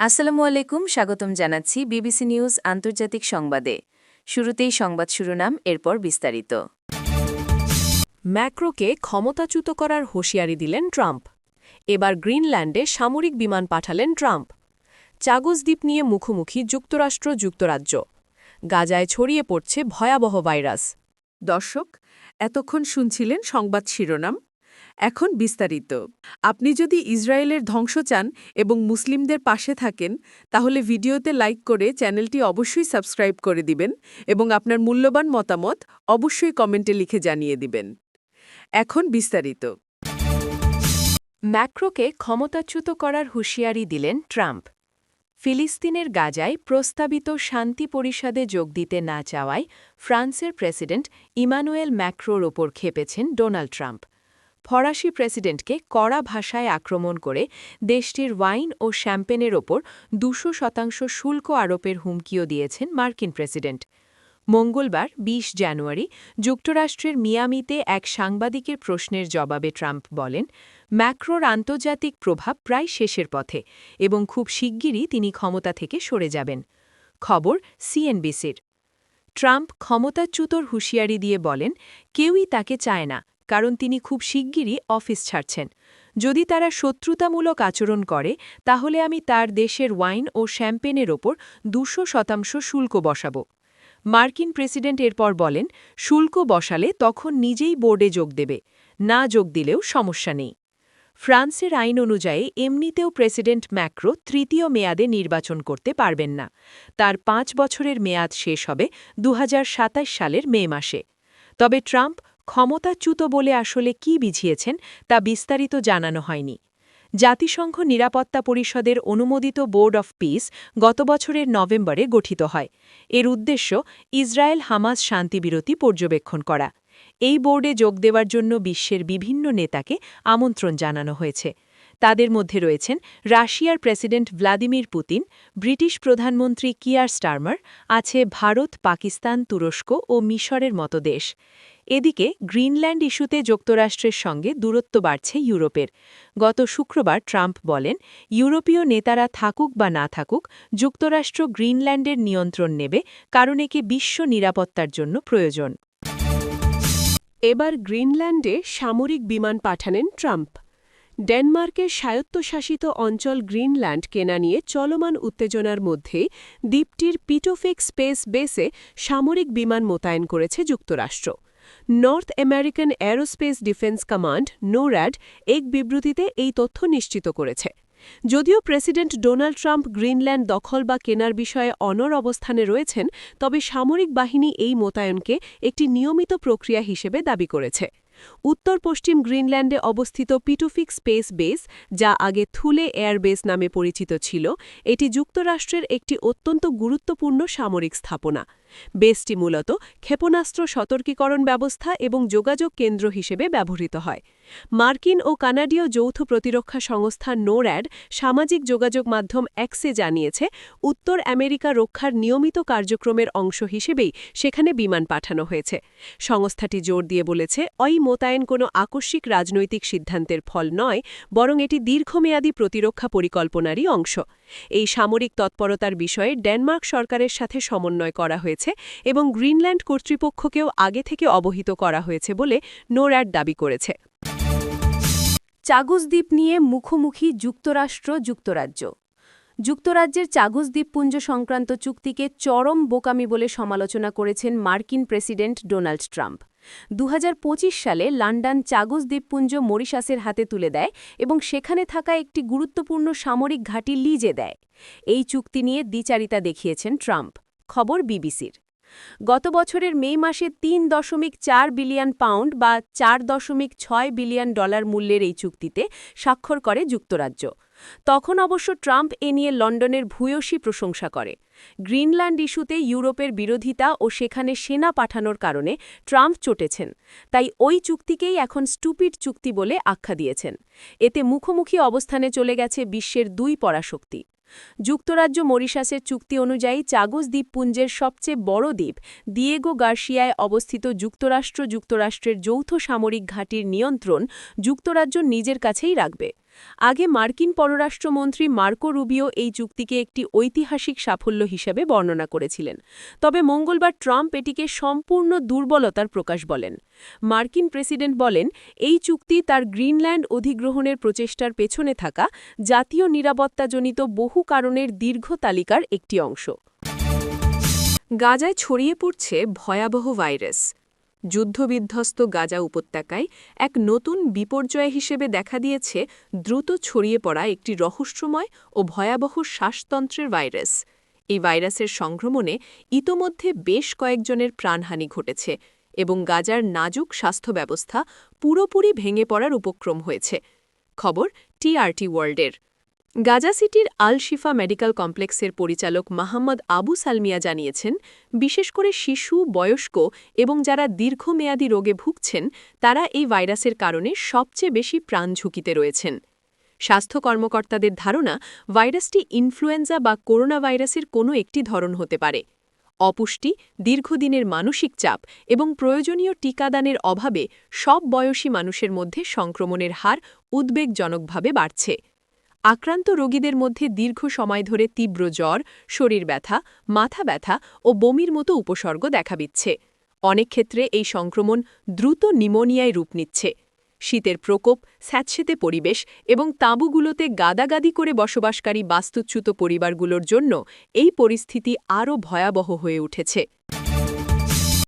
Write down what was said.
আসসালামু আলাইকুম, স্বাগতম জানাচ্ছি বিবিসি নিউজ আন্তর্জাতিক সংবাদে। শুরুতেই সংবাদ শিরোনাম, এরপর বিস্তারিত। ম্যাক্রোকে ক্ষমতাচ্যুত করার হুঁশিয়ারি দিলেন ট্রাম্প। এবার গ্রিনল্যান্ডে সামরিক বিমান পাঠালেন ট্রাম্প। চাগজ দ্বীপ নিয়ে মুখোমুখি যুক্তরাষ্ট্র, যুক্তরাজ্য। গাজায় ছড়িয়ে পড়ছে ভয়াবহ ভাইরাস। দর্শক, এতক্ষণ শুনছিলেন সংবাদ শিরোনাম। এখন বিস্তারিত। আপনি যদি ইসরায়েলের ধ্বংস চান এবং মুসলিমদের পাশে থাকেন, তাহলে ভিডিওতে লাইক করে চ্যানেলটি অবশ্যই সাবস্ক্রাইব করে দিবেন এবং আপনার মূল্যবান মতামত অবশ্যই কমেন্টে লিখে জানিয়ে দিবেন। এখন বিস্তারিত। ম্যাক্রোকে ক্ষমতাচ্যুত করার হুঁশিয়ারি দিলেন ট্রাম্প। ফিলিস্তিনের গাজায় প্রস্তাবিত শান্তি পরিষদে যোগ দিতে না চাওয়ায় ফ্রান্সের প্রেসিডেন্ট ইমানুয়েল ম্যাক্রোর ওপর খেপেছেন ডোনাল্ড ট্রাম্প। ফরাসি প্রেসিডেন্টকে কড়া ভাষায় আক্রমণ করে দেশটির ওয়াইন ও শ্যাম্পেনের ওপর দুশো শতাংশ শুল্ক আরোপের হুমকিও দিয়েছেন মার্কিন প্রেসিডেন্ট। মঙ্গলবার ২০ জানুয়ারি যুক্তরাষ্ট্রের মিয়ামিতে এক সাংবাদিকের প্রশ্নের জবাবে ট্রাম্প বলেন, ম্যাক্রোর আন্তর্জাতিক প্রভাব প্রায় শেষের পথে এবং খুব শিগগিরই তিনি ক্ষমতা থেকে সরে যাবেন। খবর সিএনবিসির। ট্রাম্প ক্ষমতাচ্যুতর হুঁশিয়ারি দিয়ে বলেন, কেউই তাকে চায় না। কারণ তিনি খুব শিগগিরই অফিস ছাড়ছেন। যদি তারা শত্রুতামূলক আচরণ করে, তাহলে আমি তার দেশের ওয়াইন ও শ্যাম্পেনের ওপর দুশো শতাংশ শুল্ক বসাব। মার্কিন প্রেসিডেন্ট এরপর বলেন, শুল্ক বসালে তখন নিজেই বোর্ডে যোগ দেবে। না যোগ দিলেও সমস্যা নেই। ফ্রান্সের আইন অনুযায়ী এমনিতেও প্রেসিডেন্ট ম্যাক্রো তৃতীয় মেয়াদে নির্বাচন করতে পারবেন না। তার পাঁচ বছরের মেয়াদ শেষ হবে দুহাজার সাতাশ সালের মে মাসে। তবে ট্রাম্প ক্ষমতাচ্যুত বলে আসলে কি বিঝিয়েছেন তা বিস্তারিত জানানো হয়নি। জাতিসংঘ নিরাপত্তা পরিষদের অনুমোদিত বোর্ড অফ পিস গত বছরের নভেম্বরে গঠিত হয়। এর উদ্দেশ্য ইসরায়েল হামাস শান্তিবিরতি পর্যবেক্ষণ করা। এই বোর্ডে যোগ দেওয়ার জন্য বিশ্বের বিভিন্ন নেতাকে আমন্ত্রণ জানানো হয়েছে। তাদের মধ্যে রয়েছেন রাশিয়ার প্রেসিডেন্ট ভ্লাদিমির পুতিন, ব্রিটিশ প্রধানমন্ত্রী কিয়ার স্টারমার, আছে ভারত, পাকিস্তান, তুরস্ক ও মিশরের মতো দেশ। এদিকে গ্রিনল্যান্ড ইস্যুতে যুক্তরাষ্ট্রের সঙ্গে দূরত্ব বাড়ছে ইউরোপের। গত শুক্রবার ট্রাম্প বলেন, ইউরোপীয় নেতারা থাকুক বা না থাকুক, যুক্তরাষ্ট্র গ্রিনল্যান্ডের নিয়ন্ত্রণ নেবে, কারণ একে বিশ্ব নিরাপত্তার জন্য প্রয়োজন। এবার গ্রিনল্যান্ডে সামরিক বিমান পাঠানেন ট্রাম্প। ডেনমার্কের স্বায়ত্তশাসিত অঞ্চল গ্রিনল্যান্ড কেনা নিয়ে চলমান উত্তেজনার মধ্যে দ্বীপটির পিটোফিক স্পেস বেসে সামরিক বিমান মোতায়েন করেছে যুক্তরাষ্ট্র। North American aerospace defence command NORAD এক বিবৃতিতে এই তথ্য নিশ্চিত করেছে। যদিও প্রেসিডেন্ট ডোনাল্ড ট্রাম্প গ্রিনল্যান্ড দখল বা কেনার বিষয়ে অনর অবস্থানে রয়েছেন, তবে সামরিক বাহিনী এই মোতায়েনকে একটি নিয়মিত প্রক্রিয়া হিসেবে দাবি করেছে। উত্তর পশ্চিম গ্রিনল্যান্ডে অবস্থিত পিটুফিক স্পেস বেস, যা আগে থুলে এয়ারবেস নামে পরিচিত ছিল, এটি যুক্তরাষ্ট্রের একটি অত্যন্ত গুরুত্বপূর্ণ সামরিক স্থাপনা। বেসটি মূলত ক্ষেপণাস্ত্র সতর্কীকরণ ব্যবস্থা এবং যোগাযোগ কেন্দ্র হিসেবে ব্যবহৃত হয়। মার্কিন ও কানাডীয় যৌথ প্রতিরক্ষা সংস্থা নোর্যাড সামাজিক যোগাযোগ মাধ্যম এক্সে জানিয়েছে, উত্তর আমেরিকা রক্ষার নিয়মিত কার্যক্রমের অংশ হিসেবেই সেখানে বিমান পাঠানো হয়েছে। সংস্থাটি জোর দিয়ে বলেছে ওই মোতায়েন কোনো আকস্মিক রাজনৈতিক সিদ্ধান্তের ফল নয়, বরং এটি দীর্ঘমেয়াদী প্রতিরক্ষা পরিকল্পনারই অংশ। এই সামরিক তৎপরতার বিষয়ে ডেনমার্ক সরকারের সাথে সমন্বয় করা হয়েছে এবং গ্রিনল্যান্ড কর্তৃপক্ষকেও আগে থেকে অবহিত করা হয়েছে বলে নোর্যাড দাবি করেছে। চাগুজ দ্বীপ নিয়ে মুখোমুখি যুক্তরাষ্ট্র, যুক্তরাজ্য। যুক্তরাজ্যের চাগুজ দ্বীপপুঞ্জ সংক্রান্ত চুক্তিকে চরম বোকামি বলে সমালোচনা করেছেন মার্কিন প্রেসিডেন্ট ডোনাল্ড ট্রাম্প। দু হাজার পঁচিশ সালে লন্ডন চাগুজ দ্বীপপুঞ্জ মরিশাসের হাতে তুলে দেয় এবং সেখানে থাকা একটি গুরুত্বপূর্ণ সামরিক ঘাঁটি লিজে দেয়। এই চুক্তি নিয়ে দ্বিচারিতা দেখিয়েছেন ট্রাম্প। খবর বিবিসির। গত বছরের মে মাসে তিন দশমিক চার বিলিয়ন পাউন্ড বা চার দশমিক ছয় বিলিয়ন ডলার মূল্যের এই চুক্তিতে স্বাক্ষর করে যুক্তরাজ্য। তখন অবশ্য ট্রাম্প এ নিয়ে লন্ডনের ভূয়সী প্রশংসা করে। গ্রিনল্যান্ড ইস্যুতে ইউরোপের বিরোধিতা ও সেখানে সেনা পাঠানোর কারণে ট্রাম্প চটেছেন। তাই ওই চুক্তিকেই এখন স্টুপিড চুক্তি বলে আখ্যা দিয়েছেন। এতে মুখোমুখি অবস্থানে চলে গেছে বিশ্বের দুই পরাশক্তি। যুক্তরাজ্য মরিশাসের চুক্তি অনুযায়ী চাগোস দ্বীপপুঞ্জের সবচেয়ে বড় দ্বীপ, দিয়েগো গার্সিয়ায় অবস্থিত যুক্তরাষ্ট্র যুক্তরাষ্ট্রের যৌথ সামরিক ঘাঁটির নিয়ন্ত্রণ যুক্তরাজ্য নিজের কাছেই রাখবে। আগে মার্কিন পররাষ্ট্রমন্ত্রী মার্কো রুবিও এই চুক্তিকে একটি ঐতিহাসিক সাফল্য হিসেবে বর্ণনা করেছিলেন। তবে মঙ্গলবার ট্রাম্প এটিকে সম্পূর্ণ দুর্বলতার প্রকাশ বলেন। মার্কিন প্রেসিডেন্ট বলেন, এই চুক্তি তার গ্রিনল্যান্ড অধিগ্রহণের প্রচেষ্টার পেছনে থাকা জাতীয় নিরাপত্তাজনিত বহু কারণের দীর্ঘ তালিকার একটি অংশ। গাজায় ছড়িয়ে পড়ছে ভয়াবহ ভাইরাস। যুদ্ধবিধ্বস্ত গাজা উপত্যকায় এক নতুন বিপর্যয় হিসেবে দেখা দিয়েছে দ্রুত ছড়িয়ে পড়া একটি রহস্যময় ও ভয়াবহ শ্বাসতন্ত্রের ভাইরাস। এই ভাইরাসের সংক্রমণে ইতোমধ্যে বেশ কয়েকজনের প্রাণহানি ঘটেছে এবং গাজার নাজুক স্বাস্থ্য ব্যবস্থা পুরোপুরি ভেঙে পড়ার উপক্রম হয়েছে। খবর টিআরটি ওয়ার্ল্ডের। গাজা সিটির আল শিফা মেডিকেল কমপ্লেক্সের পরিচালক মাহমদ আবু সালমিয়া জানিয়েছেন, বিশেষ করে শিশু, বয়স্ক এবং যারা দীর্ঘমেয়াদী রোগে ভুগছেন, তারা এই ভাইরাসের কারণে সবচেয়ে বেশি প্রাণ ঝুঁকিতে রয়েছেন। স্বাস্থ্য কর্মকর্তাদের ধারণা, ভাইরাসটি ইনফ্লুয়েঞ্জা বা করোনা ভাইরাসের কোনো একটি ধরন হতে পারে। অপুষ্টি, দীর্ঘদিনের মানসিক চাপ এবং প্রয়োজনীয় টিকাদানের অভাবে সব বয়সী মানুষের মধ্যে সংক্রমণের হার উদ্বেগজনকভাবে বাড়ছে। আক্রান্ত রোগীদের মধ্যে দীর্ঘ সময় ধরে তীব্র জ্বর, শরীর ব্যথা, মাথা ব্যথা ও বমির মতো উপসর্গ দেখা দিচ্ছে। অনেক ক্ষেত্রে এই সংক্রমণ দ্রুত নিমোনিয়ায় রূপ নিচ্ছে। শীতের প্রকোপ, স্যাঁতসেতে পরিবেশ এবং তাঁবুগুলোতে গাদাগাদি করে বসবাসকারী বাস্তুচ্যুত পরিবারগুলোর জন্য এই পরিস্থিতি আরও ভয়াবহ হয়ে উঠেছে।